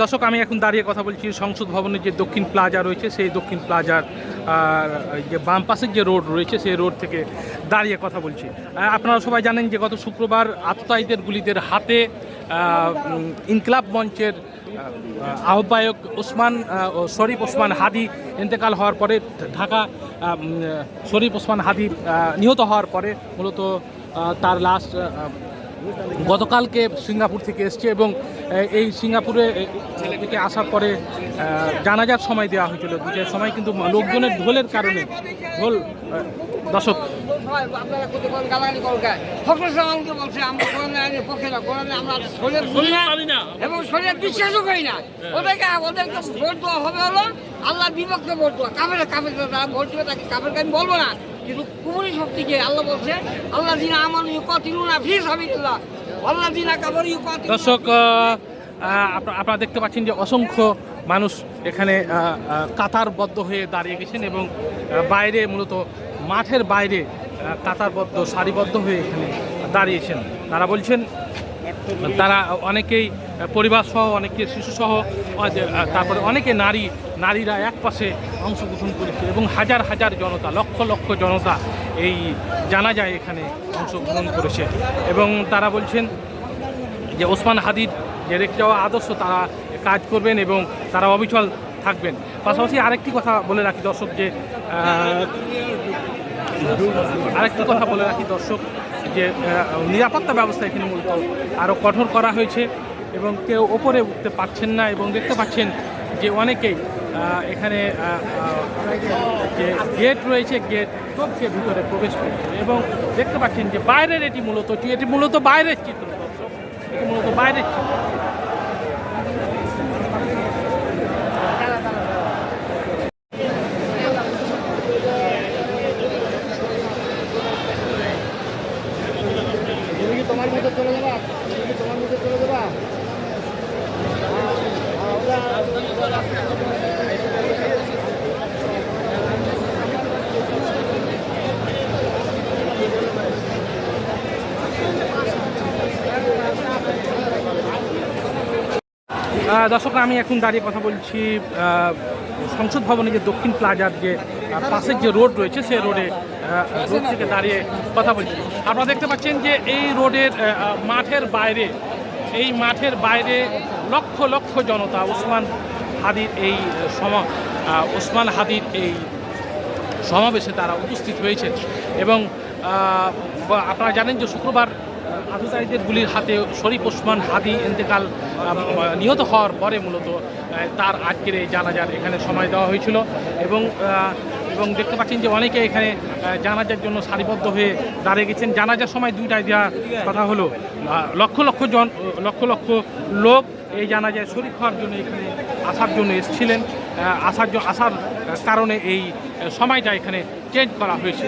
দর্শক, আমি এখন দাঁড়িয়ে কথা বলছি সংসদ ভবনের যে দক্ষিণ প্লাজা রয়েছে, সেই দক্ষিণ প্লাজার যে বাম পাশের যে রোড রয়েছে, সেই রোড থেকে দাঁড়িয়ে কথা বলছি। আপনারা সবাই জানেন যে গত শুক্রবার আততায়ীদের গুলিদের হাতে ইনকলাব মঞ্চের আহ্বায়ক ওসমান শরীফ ওসমান হাদি ইন্তেকাল হওয়ার পরে, ঢাকা শরীফ ওসমান হাদি নিহত হওয়ার পরে মূলত তার লাশ গতকালকে সিঙ্গাপুর থেকে এসছে এবং এই সিঙ্গাপুরে থেকে আসার পরে জানাজার সময় দেওয়া হয়েছিল। দুটোর সময় কিন্তু লোকজনের ঢোলের কারণে ঢোল দর্শক। আপনারা কত কোন গালাগালি করুন গায়ে ফখরুল সালামকে বলছে আমরা কোরআন আইনের পক্ষে না। আমরা শরীর বুঝি না এবং শরীর বিশ্বাসও করি না। ওদেরকে ওদেরকে ভোট দেওয়া হবে হলো আল্লাহ বিভক্ত ভোট দেওয়া। কাফের কাফের তারা ভোট দেবে তাকে কাফেরকে আমি বলব না। কিন্তু কুমুরি শক্তিকে আল্লাহ বলছে আল্লাহ দিনা আমার ইউকাতিলু না ফি সাবিলিল্লাহ আল্লাহ দিনা কাবর দর্শক আপনারা দেখতে পাচ্ছেন যে অসংখ্য মানুষ এখানে কাতারবদ্ধ হয়ে দাঁড়িয়ে গেছেন এবং বাইরে মূলত মাঠের বাইরে কাতারবদ্ধ সারিবদ্ধ হয়ে এখানে দাঁড়িয়েছেন। তারা বলছেন তারা অনেকেই পরিবার সহ, অনেকে শিশু সহ তারপরে অনেকে নারী, নারীরা এক পাশে অংশগ্রহণ করেছে এবং হাজার হাজার জনতা, লক্ষ লক্ষ জনতা এই জানা যায় এখানে অংশগ্রহণ করেছে। এবং তারা বলছেন যে ওসমান হাদির যে রেখে যাওয়া আদর্শ তারা কাজ করবেন এবং তারা অবিচল থাকবেন। পাশাপাশি আরেকটি কথা বলে রাখি দর্শক যে আরেকটি কথা বলে রাখি দর্শক যে নিরাপত্তা ব্যবস্থা এখানে মূলত আরও কঠোর করা হয়েছে এবং কেউ ওপরে উঠতে পারছেন না এবং দেখতে পাচ্ছেন যে অনেকেই এখানে যে গেট রয়েছে, গেট টপকে ভিতরে প্রবেশ করছে এবং দেখতে পাচ্ছেন যে বাইরের এটি মূলত এটি মূলত বাইরের চিত্র, এটি মূলত বাইরের চিত্র। তোমার মধ্যে চলে যাবা? তোমার মধ্যে চলে যাবা? দর্শক, আমি এখন দাঁড়িয়ে কথা বলছি সংসদ ভবনে যে দক্ষিণ প্লাজার যে পাশের যে রোড রয়েছে, সেই রোডে রোড থেকে দাঁড়িয়ে কথা বলছি। আপনারা দেখতে পাচ্ছেন যে এই রোডের মাঠের বাইরে, এই মাঠের বাইরে লক্ষ লক্ষ জনতা ওসমান হাদির এই সম ওসমান হাদির এই সমাবেশে তারা উপস্থিত হয়েছেন। এবং আপনারা জানেন যে শুক্রবার আততায়ীদের গুলির হাতে শরীফ ওসমান হাদি ইন্তেকাল নিহত হওয়ার পরে মূলত তার আজকের এই জানাজার এখানে সময় দেওয়া হয়েছিল। এবং এবং দেখতে পাচ্ছেন যে অনেকে এখানে জানাজার জন্য সারিবদ্ধ হয়ে দাঁড়িয়ে গেছেন। জানাজার সময় দুইটাই দেওয়া কথা হলো। লক্ষ লক্ষ জন, লক্ষ লক্ষ লোক এই জানাজায় শরীর হওয়ার জন্য এখানে আসার জন্য এসেছিলেন। আসার আসার কারণে এই সময়টা এখানে চেঞ্জ করা হয়েছে।